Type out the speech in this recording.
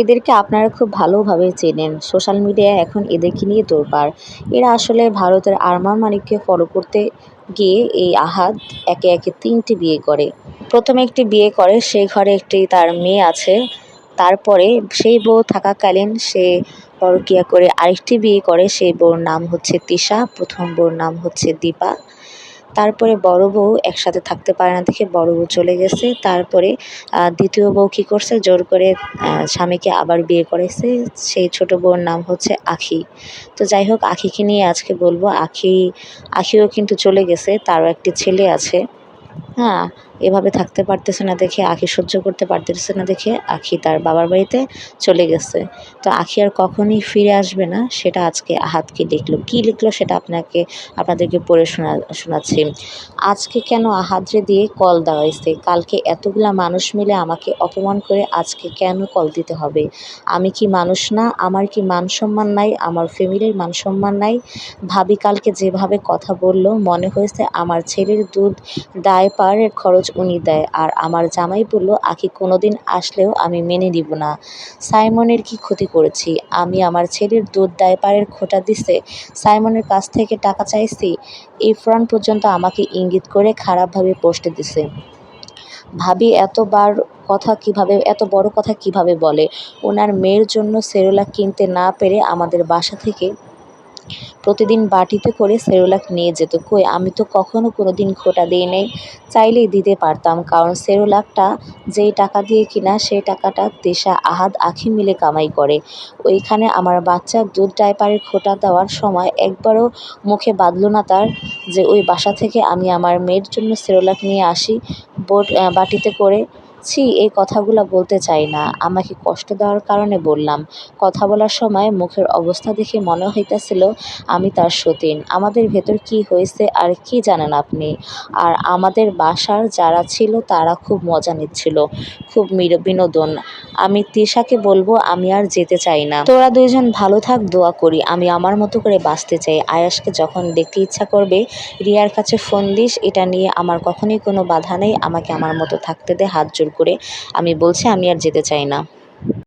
এদেরকে আপনারা খুব ভালোভাবে চেনেন। সোশ্যাল মিডিয়ায় এখন এদেরকে নিয়ে তোলপাড় এরা আসলে ভারতের আরমান মানিককে ফলো করতে গিয়ে এই আহাদ একে একে তিনটি বিয়ে করে। প্রথমে একটি বিয়ে করে সেই ঘরে একটি তার মেয়ে আছে। তারপরে সেই বউ থাকাকালীন সে পরকিয়া করে আরেকটি বিয়ে করে। সেই বউর নাম হচ্ছে তিশা, প্রথম বউর নাম হচ্ছে দীপা। তারপরে বড় বউ একসাথে থাকতে পারে না দেখে বড় বউ চলে গেছে। তারপরে দ্বিতীয় বউ কী করছে? জোর করে স্বামীকে আবার বিয়ে করেছে সেই ছোট বউর নাম হচ্ছে আখি। তো যাই হোক, আখিকে নিয়ে আজকে বলব, আখি, আখিও কিন্তু চলে গেছে, তারও একটি ছেলে আছে। হ্যাঁ এভাবে থাকতে পারতেছে না দেখে, আখি সহ্য করতে পারতেছে না দেখে আখি তার বাবার বাড়িতে চলে গেছে। তো আখি আর কখনই ফিরে আসবে না, সেটা আজকে আহাতকে লিখলো? কি লিখলো সেটা আপনাকে, আপনাদেরকে পড়ে শোনা, শোনাচ্ছি। আজকে কেন আহাদরে দিয়ে কল দেওয়াইছে কালকে এতগুলা মানুষ মিলে আমাকে অপমান করে আজকে কেন কল দিতে হবে? আমি কি মানুষ না? আমার কি মান সম্মান নাই? আমার ফ্যামিলির মান সম্মান নাই? ভাবি কালকে যেভাবে কথা বলল, মনে হয়েছে আমার ছেলের দুধ ডায়পারের খরচ উনি দেয়। আর আমার জামাই বলল, আখি, কোনোদিন আসলেও আমি মেনে নিব না। সাইমনের কি ক্ষতি করেছি? আমি আমার ছেলের দুধ ডায়পারের খোটা দিছে, সাইমনের কাছ থেকে টাকা চাইছি। ইরফান পর্যন্ত আমাকে ইঙ্গিত করে খারাপভাবে পোস্টে দিছে। ভাবি, এতবার কথা কীভাবে, এত বড় কথা কীভাবে বলে? ওনার মেয়ের জন্য সেরোলা কিনতে না পেরে আমাদের বাসা থেকে প্রতিদিন বাটিতে করে সেরোলাক নিয়ে যেত। কই, আমি তো কখনো কোনো দিন খোটা দিই নাই। চাইলেই দিতে পারতাম, কারণ সেরোলাকটা যেই টাকা দিয়ে কিনা, সেই টাকাটা তেশা আহাদ আখি মিলে কামাই করে। ওইখানে আমার বাচ্চার দুধ ডাইপারের খোটা দেওয়ার সময় একবারও মুখে বাঁধল না তার যে, ওই বাসা থেকে আমি আমার মেয়ের জন্য সেরোলাক নিয়ে আসি, বোট বাটিতে করে ছি, এই কথাগুলো বলতে চাই না। আমাকে কষ্ট দেওয়ার কারণে বললাম। কথা বলার সময় মুখের অবস্থা দেখে মনে হইতেছিল আমি তার সতীন। আমাদের ভেতর কি হয়েছে আর কি জানেন আপনি? আর আমাদের বাসার যারা ছিল তারা খুব মজা নিচ্ছিল, খুব বিনোদন। আমি তিশাকে বলব আমি আর যেতে চাই না। তোরা দুইজন ভালো থাক, দোয়া করি। আমি আমার মতো করে বাঁচতে চাই। আয়াসকে যখন দেখতে ইচ্ছা করবে, রিয়ার কাছে ফোন দিস। এটা নিয়ে আমার কখনোই কোনো বাধা নেই। আমাকে আমার মতো থাকতে দে, হাত জোর করে আমি বলছি আমি আর যেতে চাই না।